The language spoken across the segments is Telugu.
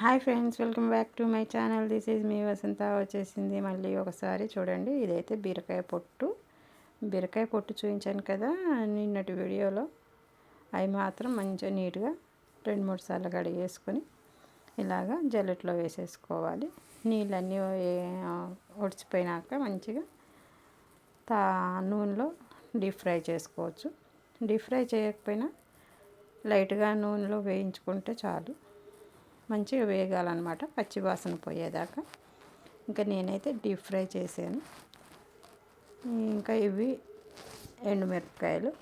Hi friends welcome back to my channel. This is me Vasantha. వచ్చేసింది మళ్ళీ ఒకసారి చూడండి. ఇదైతే బీరకాయ పొట్టు. బీరకాయ పొట్టు చూపించాను కదా నిన్నటి వీడియోలో. అవి మాత్రం మంచిగా నీట్గా రెండు మూడు సార్లు కడిగేసుకొని ఇలాగా జల్లెట్లో వేసేసుకోవాలి. నీళ్ళన్నీ ఒడిచిపోయినాక మంచిగా తా నూనెలో డీప్ ఫ్రై చేసుకోవచ్చు. డీప్ ఫ్రై చేయకపోయినా లైట్గా నూనెలో వేయించుకుంటే చాలు. మంచిగా వేగాలన్నమాట పచ్చి వాసన పోయేదాకా. ఇంకా నేనైతే డీప్ ఫ్రై చేశాను. ఇంకా ఇవి ఎండుమిరపకాయలు.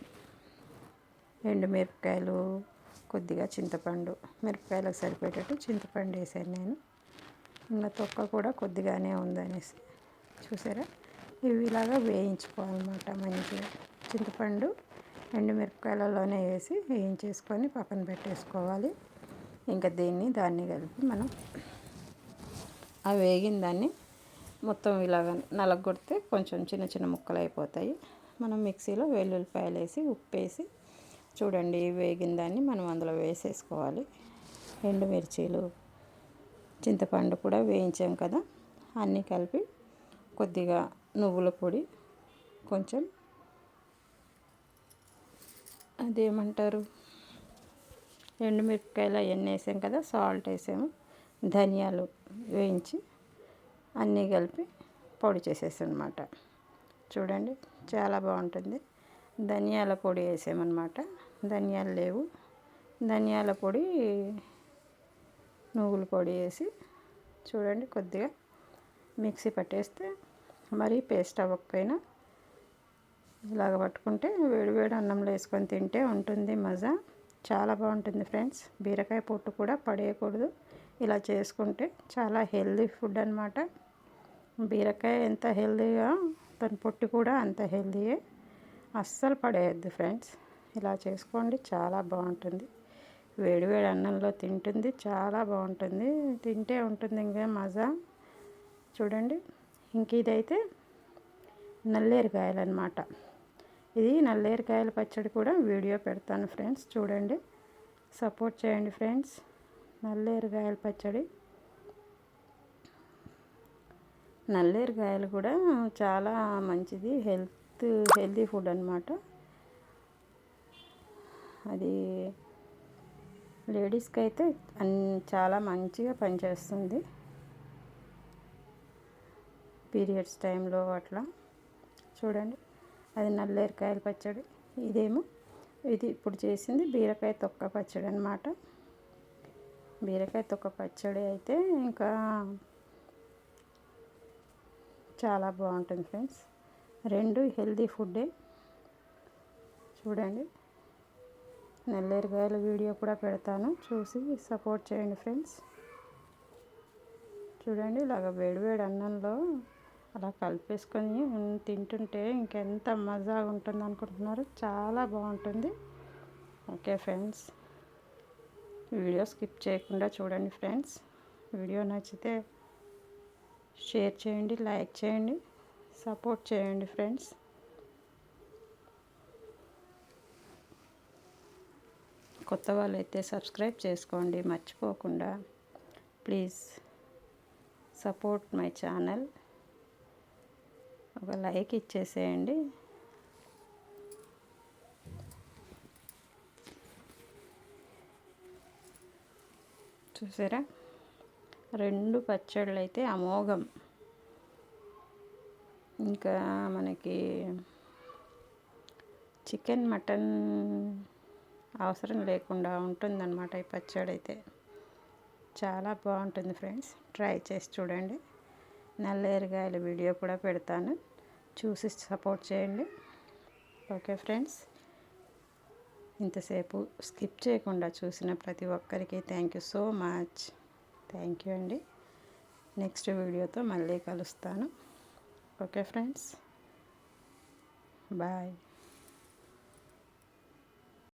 ఎండుమిరపకాయలు కొద్దిగా చింతపండు మిరపకాయలకు సరిపోయేటట్టు చింతపండు వేసాను నేను. ఇంకా తొక్క కూడా కొద్దిగానే ఉందనేసి. చూసారా? ఇవి ఇలాగా వేయించుకోవాలన్నమాట మంచిగా. చింతపండు ఎండుమిరపకాయలలోనే వేసి వేయించేసుకొని పక్కన పెట్టేసుకోవాలి. ఇంకా దీన్ని దాన్ని కలిపి మనం ఆ వేగిన దాన్ని మొత్తం ఇలాగ నలగొడితే కొంచెం చిన్న చిన్న ముక్కలు అయిపోతాయి. మనం మిక్సీలో వెల్లుల్లిపాయలు వేసి ఉప్పు వేసి చూడండి వేగిన దాన్ని మనం అందులో వేసేసుకోవాలి. ఎండుమిర్చీలు చింతపండు కూడా వేయించాం కదా అన్నీ కలిపి కొద్దిగా నువ్వుల పొడి కొంచెం అదేమంటారు? ఎండుమిరపకాయలు అవన్నీ వేసాం కదా సాల్ట్ వేసాము ధనియాలు వేయించి అన్నీ కలిపి పొడి చేసేసానమాట చూడండి చాలా బాగుంటుంది. ధనియాల పొడి వేసామన్నమాట. ధనియాలు లేవు. ధనియాల పొడి నువ్వుల పొడి వేసి చూడండి కొద్దిగా మిక్సీ పట్టేస్తే మరీ పేస్ట్ అవ్వకపోయినా ఇలాగ పట్టుకుంటే వేడి వేడి అన్నంలో వేసుకొని తింటే ఉంటుంది మజా. చాలా బాగుంటుంది ఫ్రెండ్స్. బీరకాయ పొట్టు కూడా పడేయకూడదు. ఇలా చేసుకుంటే చాలా హెల్దీ ఫుడ్ అనమాట బీరకాయ ఎంత హెల్దీగా దాని పొట్టు కూడా అంత హెల్దీయే. అస్సలు పడేయద్దు ఫ్రెండ్స్. ఇలా చేసుకోండి చాలా బాగుంటుంది. వేడివేడి అన్నంలో తింటుంది చాలా బాగుంటుంది. తింటే ఉంటుంది ఇంకా మజా. చూడండి. ఇంక ఇదైతే నల్లేరు కాయలన్నమాట. ఇది నల్లేరికాయల పచ్చడి కూడా వీడియో పెడతాను ఫ్రెండ్స్ చూడండి. సపోర్ట్ చేయండి ఫ్రెండ్స్ నల్లేరికాయల పచ్చడి. నల్లేరికాయలు కూడా చాలా మంచిది హెల్త్ హెల్తీ ఫుడ్ అనమాట అది లేడీస్కి అయితే చాలా మంచిగా పనిచేస్తుంది. పీరియడ్స్ టైంలో అట్లా. చూడండి. అది నల్లేరికాయల పచ్చడి. ఇదేమో ఇది ఇప్పుడు చేసింది బీరకాయ తొక్క పచ్చడి అనమాట బీరకాయ తొక్క పచ్చడి అయితే ఇంకా చాలా బాగుంటుంది ఫ్రెండ్స్. రెండు హెల్దీ ఫుడ్డే. చూడండి. నల్లేరుకాయల వీడియో కూడా పెడతాను. చూసి సపోర్ట్ చేయండి ఫ్రెండ్స్. చూడండి ఇలాగ వేడివేడి అన్నంలో అలా కలిపేసుకొని తింటుంటే ఇంకెంత మజాగా ఉంటుంది అనుకుంటున్నారు. చాలా బాగుంటుంది. ఓకే ఫ్రెండ్స్ వీడియో స్కిప్ చేయకుండా చూడండి ఫ్రెండ్స్. వీడియో నచ్చితే షేర్ చేయండి లైక్ చేయండి సపోర్ట్ చేయండి ఫ్రెండ్స్. కొత్త వాళ్ళైతే సబ్స్క్రైబ్ చేసుకోండి మర్చిపోకుండా. Please support my channel. ఒక లైక్ ఇచ్చేసేయండి. చూసారా? రెండు పచ్చళ్ళు అయితే అమోఘం. ఇంకా మనకి చికెన్ మటన్ అవసరం లేకుండా ఉంటుందన్నమాట ఈ పచ్చడి అయితే చాలా బాగుంటుంది ఫ్రెండ్స్. ట్రై చేసి చూడండి. నల్లేరుగాయల వీడియో కూడా పెడతాను. చూసి సపోర్ట్ చేయండి. Okay friends. ఇంతసేపు స్కిప్ చేయకుండా చూసిన ప్రతి ఒక్కరికి thank you so much. Thank you అండి. నెక్స్ట్ వీడియోతో మళ్ళీ కలుస్తాను. Okay friends. బాయ్.